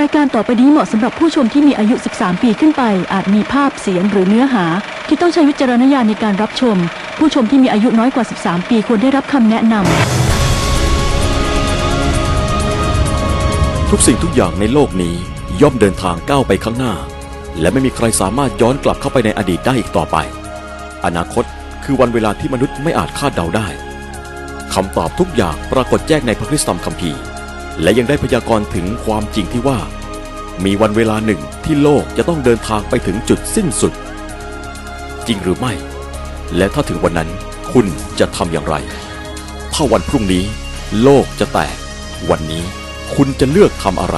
รายการต่อไปนี้เหมาะสำหรับผู้ชมที่มีอายุ 13 ปีขึ้นไป อาจมีภาพเสียงหรือเนื้อหา ที่ต้องใช้วิจารณญาณในการรับชม ผู้ชมที่มีอายุน้อยกว่า 13 ปีควรได้รับคำแนะนำทุกสิ่งทุกอย่างในโลกนี้ย่อมเดินทางก้าวไปข้างหน้า และไม่มีใครสามารถย้อนกลับเข้าไปในอดีตได้อีกต่อไป อนาคตคือวันเวลาที่มนุษย์ไม่อาจคาดเดาได้คำตอบทุกอย่างปรากฏแจ้งในพระคริสตธรรมคัมภีร์ และยังได้พยากรณ์ถึงความจริงที่ว่า มีวันเวลาหนึ่งที่โลกจะต้องเดินทางไปถึงจุดสิ้นสุด จริงหรือไม่ และถ้าถึงวันนั้นคุณจะทำอย่างไร ถ้าวันพรุ่งนี้ โลกจะแตก วันนี้คุณจะเลือกทำอะไร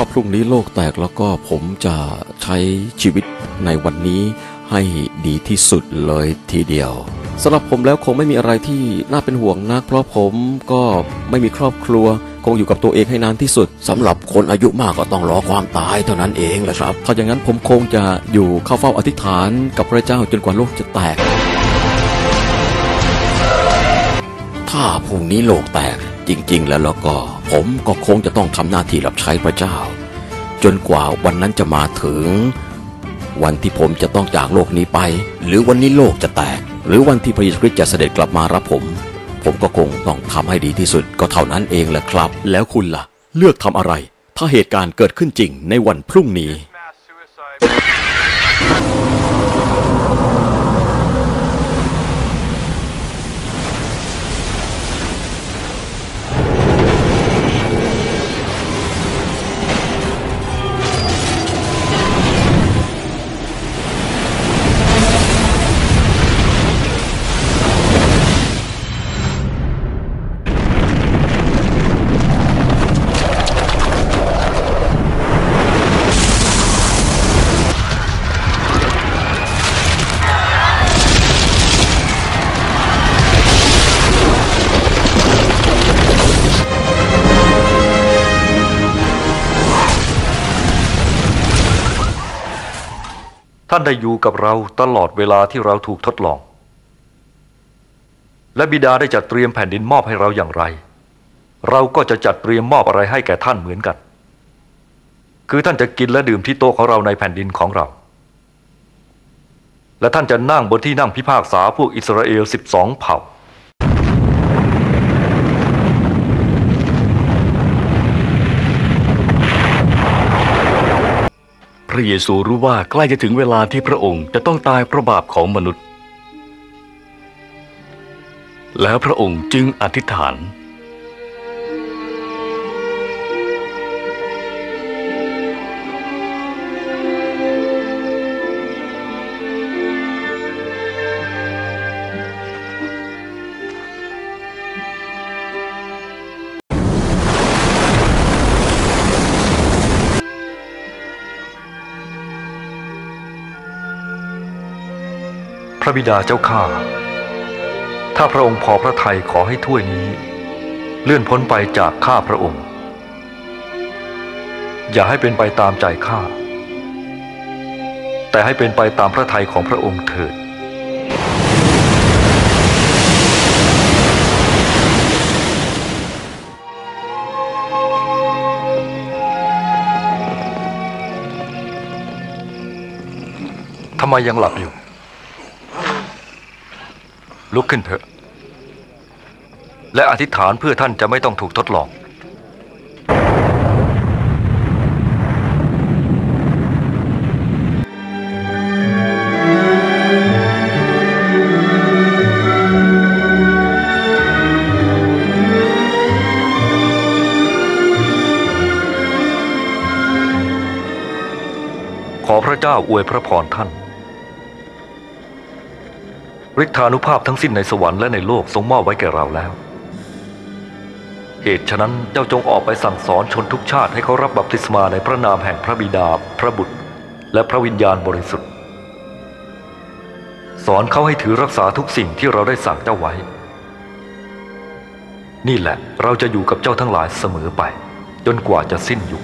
าพรุ่งนี้โลกแตกแล้วก็ผมจะใช้ชีวิตในวันนี้ให้ดีที่สุดเลยทีเดียวสำหรับผมแล้วคงไม่มีอะไรที่น่าเป็นห่วงนัก เพราะผมก็ไม่มีครอบครัว คงอยู่กับตัวเองให้นานที่สุดสำหรับคนอายุมากก็ต้องรอความตายเท่านั้นเองแหละครับถ้าอย่างนั้นผมคงจะอยู่เข้าเฝ้าอธิษฐานกับพระเจ้าจนกว่าโลกจะแตก ถ้าพรุ่งนี้โลกแตก จริง ๆ แล้วแล้วก็ ผมก็คงจะต้องทำหน้าที่รับใช้พระเจ้า จนกว่าวันนั้นจะมาถึง วันที่ผมจะต้องจากโลกนี้ไป หรือวันนี้โลกจะแตก หรือวันที่พระเยซูคริสต์จะเสด็จกลับมารับผม ผมก็คงต้องทำให้ดีที่สุดก็เท่านั้นเองแหละครับ แล้วคุณล่ะ เลือกทำอะไร ถ้าเหตุการณ์เกิดขึ้นจริงในวันพรุ่งนี้ ท่านได้อยู่กับเราตลอดเวลาที่เราถูกทดลอง และบิดาได้จัดเตรียมแผ่นดินมอบให้เราอย่างไร เราก็จะจัดเตรียมมอบอะไรให้แก่ท่านเหมือนกัน คือท่านจะกินและดื่มที่โต๊ะของเราในแผ่นดินของเรา และท่านจะนั่งบนที่นั่งพิพากษาพวกอิสราเอลสิบสองเผ่า ระเยซูรู้ว่าใกล้จะถึงเวลาที่พระองค์จะต้องตายเพราะบาปของมนุษย์ แล้วพระองค์จึงอธิษฐาน พระบิดาเจ้าข้า ถ้าพระองค์พอพระทัยขอให้ถ้วยนี้ เลื่อนพ้นไปจากข้าพระองค์ อย่าให้เป็นไปตามใจข้า แต่ให้เป็นไปตามพระทัยของพระองค์เถิด ทำไมยังหลับอยู่ ลุกขึ้นเถอะ และอธิษฐานเพื่อท่านจะไม่ต้องถูกทดลอง ขอพระเจ้าอวยพระพรท่าน ฤทธานุภาพทั้งสิ้นในสวรรค์และในโลกทรงมอบไว้แก่เราแล้ว เหตุฉะนั้นเจ้าจงออกไปสั่งสอนชนทุกชาติให้เขารับบัพติศมาในพระนามแห่งพระบิดา พระบุตร และพระวิญญาณบริสุทธิ์ สอนเขาให้ถือรักษาทุกสิ่งที่เราได้สั่งเจ้าไว้ นี่แหละเราจะอยู่กับเจ้าทั้งหลายเสมอไป จนกว่าจะสิ้นยุค